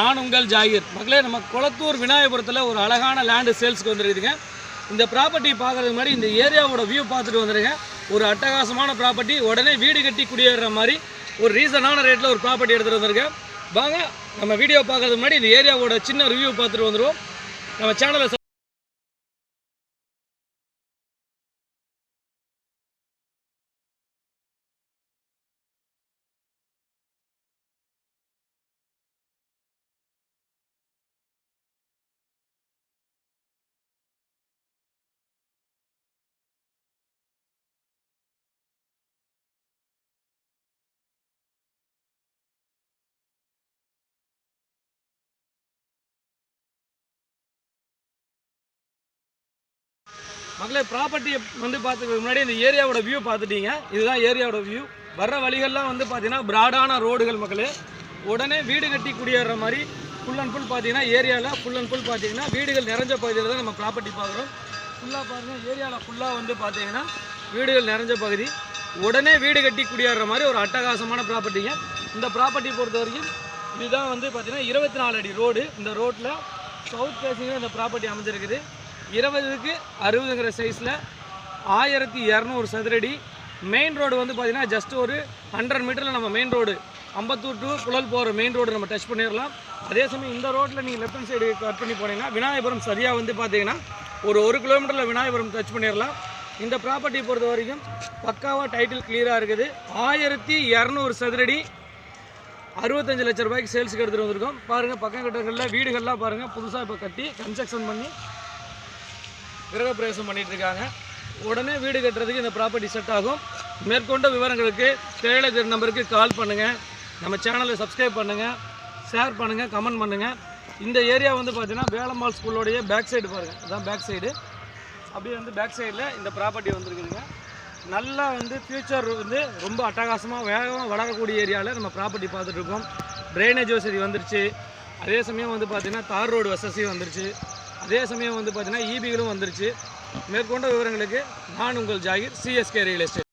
நான் உங்கள் ஜாகிர் மக்களே நம்ம குளத்தூர் விநாயகபுரத்தில் ஒரு அழகான லேண்டு சேல்ஸ்க்கு வந்துருக்குதுங்க. இந்த ப்ராப்பர்ட்டி பார்க்கறதுக்கு மாதிரி இந்த ஏரியாவோட வியூ பார்த்துட்டு வந்துருங்க. ஒரு அட்டகாசமான ப்ராப்பர்ட்டி உடனே வீடு கட்டி குடியேறுற மாதிரி ஒரு ரீசனான ரேட்டில் ஒரு ப்ராப்பர்ட்டி எடுத்துகிட்டு வந்திருக்கேன். வாங்க நம்ம வீடியோ பார்க்கறதுக்கு முன்னாடி இந்த ஏரியாவோட சின்ன ரிவ்யூ பார்த்துட்டு வந்துடுவோம் நம்ம சேனலை மக்களே ப்ராப்பர்ட்டியை வந்து பார்த்துக்கிறதுக்கு முன்னாடி இந்த ஏரியாவோட வியூ பார்த்துட்டீங்க. இதுதான் ஏரியாவோட வியூ வர்ற வழிகள்லாம் வந்து பார்த்தீங்கன்னா பிராடான ரோடுகள் மக்களே. உடனே வீடு கட்டி குடியேற மாதிரி ஃபுல் அண்ட் ஃபுல் பார்த்தீங்கன்னா ஏரியாவில் ஃபுல் அண்ட் ஃபுல் பார்த்தீங்கன்னா வீடுகள் நிறைஞ்ச பகுதியில் தான் நம்ம ப்ராப்பர்ட்டி பார்க்குறோம். ஃபுல்லாக பார்த்தீங்கன்னா ஏரியாவில் ஃபுல்லாக வந்து பார்த்தீங்கன்னா வீடுகள் நிறைஞ்ச பகுதி. உடனே வீடு கட்டி குடியேற மாதிரி ஒரு அட்டகாசமான ப்ராப்பர்ட்டிங்க இந்த ப்ராப்பர்ட்டி பொறுத்த வரைக்கும் இதுதான் வந்து பார்த்தீங்கன்னா இருபத்தி நாலு அடி ரோடு இந்த ரோட்டில் சவுத் ஃபேஸிங்கில் இந்த ப்ராப்பர்ட்டி அமைஞ்சிருக்குது. இருபதுக்கு அறுபதுங்கிற சைஸில் ஆயிரத்தி இரநூறு சதுரடி. மெயின் ரோடு வந்து பார்த்திங்கன்னா ஜஸ்ட் ஒரு ஹண்ட்ரட் மீட்டரில் நம்ம main road Ambattur to Puzhal போகிற மெயின் ரோடு நம்ம டச் பண்ணிடலாம். அதே சமயம் இந்த ரோட்டில் நீங்கள் லெஃப்ட் சைடு கட் பண்ணி போனீங்கன்னா விநாயகபுரம் சரியாக வந்து பார்த்தீங்கன்னா ஒரு ஒரு கிலோமீட்டரில் விநாயகபுரம் டச் பண்ணிடலாம். இந்த ப்ராப்பர்ட்டி பொறுத்த வரைக்கும் பக்காவாக டைட்டில் கிளியராக இருக்குது. ஆயிரத்தி இரநூறு சதுரடி. அறுபத்தஞ்சு லட்ச ரூபாய்க்கு சேல்ஸுக்கு எடுத்துகிட்டு வந்திருக்கோம். பாருங்கள் பக்கம் கட்டங்களில் வீடுகள்லாம் பாருங்கள் புதுசாக இப்போ கட்டி கன்ஸ்ட்ரக்ஷன் பண்ணி கிரகப்பிரவேசம் பண்ணிட்டு இருக்காங்க உடனே வீடு கட்டுறதுக்கு இந்த ப்ராப்பர்ட்டி செட் ஆகும். மேற்கொண்ட விவரங்களுக்கு கீழே நம்பருக்கு கால் பண்ணுங்கள் நம்ம சேனலை சப்ஸ்கிரைப் பண்ணுங்கள் ஷேர் பண்ணுங்கள் கமெண்ட் பண்ணுங்கள் இந்த ஏரியா வந்து பார்த்தீங்கன்னா வேலம்மாள் ஸ்கூலோடைய பேக் சைடு பாருங்கள் இதுதான் பேக் சைடு அப்படியே வந்து பேக் சைடில் இந்த ப்ராப்பர்ட்டி வந்துருக்குதுங்க. நல்லா வந்து ஃப்யூச்சர் வந்து ரொம்ப அட்டகாசமாக வேகமாக வளரக்கூடிய ஏரியாவில் நம்ம ப்ராப்பர்ட்டி பார்த்துட்ருக்கோம் ட்ரைனேஜ் வசதி வந்துருச்சு. அதே சமயம் வந்து பார்த்திங்கன்னா தார் ரோடு வசதியும் வந்துருச்சு. அதே சமயம் வந்து பார்த்தீங்கன்னா ஈபிகளும் வந்துருச்சு. மேற்கொண்ட விவரங்களுக்கு நான் உங்கள் ஜாகிர் சிஎஸ்கே ரியல் எஸ்டேட்